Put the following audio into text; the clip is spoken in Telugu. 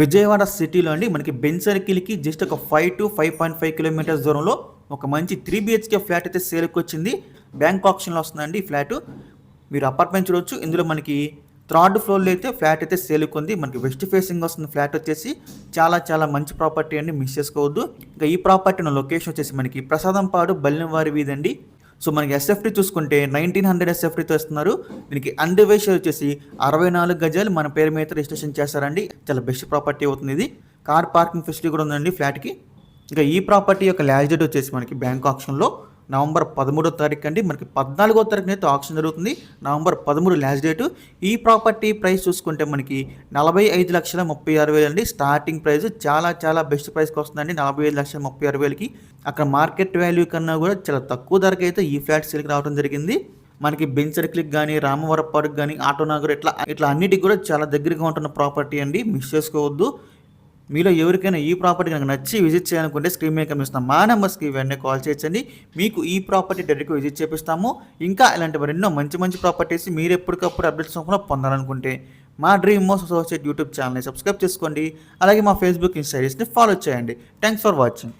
విజయవాడ సిటీలో అండి మనకి బెన్ సర్కిల్కి జస్ట్ ఒక five to five point five kilometers దూరంలో ఒక మంచి త్రీ బిహెచ్కే ఫ్లాట్ అయితే సేల్కి వచ్చింది. బ్యాంక్ ఆప్షన్లో వస్తుందండి ఈ ఫ్లాట్. మీరు అపార్ట్మెంట్ చూడొచ్చు. ఇందులో మనకి థర్డ్ ఫ్లోర్లో అయితే ఫ్లాట్ అయితే సేల్కి ఉంది. మనకి వెస్ట్ ఫేసింగ్ వస్తుంది ఫ్లాట్ వచ్చేసి. చాలా చాలా మంచి ప్రాపర్టీ అండి మిస్ చేసుకోవద్దు. ఇంకా ఈ ప్రాపర్టీ లొకేషన్ వచ్చేసి మనకి ప్రసాదంపాడు బల్లినవారి వీధి అండి. సో మనకి ఎస్ఎఫ్టీ చూసుకుంటే నైన్టీన్ హండ్రెడ్ ఎస్ఎఫ్టీతో ఇస్తున్నారు. దీనికి అండర్వే వచ్చేసి అరవై నాలుగు గజాలు మన పేరు మీద రిజిస్ట్రేషన్ చేస్తారండి. చాలా బెస్ట్ ప్రాపర్టీ అవుతుంది ఇది. కార్ పార్కింగ్ ఫెసిలిటీ కూడా ఉందండి ఫ్లాట్కి. ఇంకా ఈ ప్రాపర్టీ యొక్క లాస్ట్ డేట్ వచ్చేసి మనకి బ్యాంక్ ఆప్షన్లో నవంబర్ పదమూడో తారీఖు అండి. మనకి పద్నాలుగో తారీఖున అయితే ఆప్షన్ జరుగుతుంది. నవంబర్ పదమూడు లాస్ట్ డేటు ఈ ప్రాపర్టీ ప్రైస్ చూసుకుంటే మనకి నలభై ఐదు లక్షల ముప్పై ఆరు వేలు అండి. స్టార్టింగ్ ప్రైస్ చాలా చాలా బెస్ట్ ప్రైస్కి వస్తుందండి. నలభై ఐదు లక్షల ముప్పై ఆరు వేలకి. అక్కడ మార్కెట్ వాల్యూ కన్నా కూడా చాలా తక్కువ ధరకి అయితే ఈ ఫ్లాట్ సేల్కి రావడం జరిగింది. మనకి బెంచ్ సర్కిల్కి కానీ రామవరం కానీ ఆటోనగర్ ఇట్లా ఇట్లా అన్నిటికి కూడా చాలా దగ్గరగా ఉంటున్న ప్రాపర్టీ అండి. మిస్ చేసుకోవద్దు. మీలో ఎవరికైనా ఈ ప్రాపర్టీ కనుక నచ్చి విజిట్ చేయాలనుకుంటే స్క్రీన్ మీద కనిపిస్తున్న మా నెంబర్స్కి ఇవన్నీ కాల్ చేయొచ్చండి. మీకు ఈ ప్రాపర్టీ డైరెక్ట్గా విజిట్ చేపిస్తాము. ఇంకా ఇలాంటి మరెన్నో మంచి మంచి ప్రాపర్టీస్ మీరు ఎప్పటికప్పుడు అప్డేట్స్ కూడా పొందాలనుకుంటే మా డ్రీమ్ మోస్ట్ అసోసియేట్ యూట్యూబ్ ఛానల్ని సబ్స్క్రైబ్ చేసుకోండి. అలాగే మా ఫేస్బుక్ ఇన్స్టాగ్రామ్స్ని ఫాలో చేయండి. Thanks for watching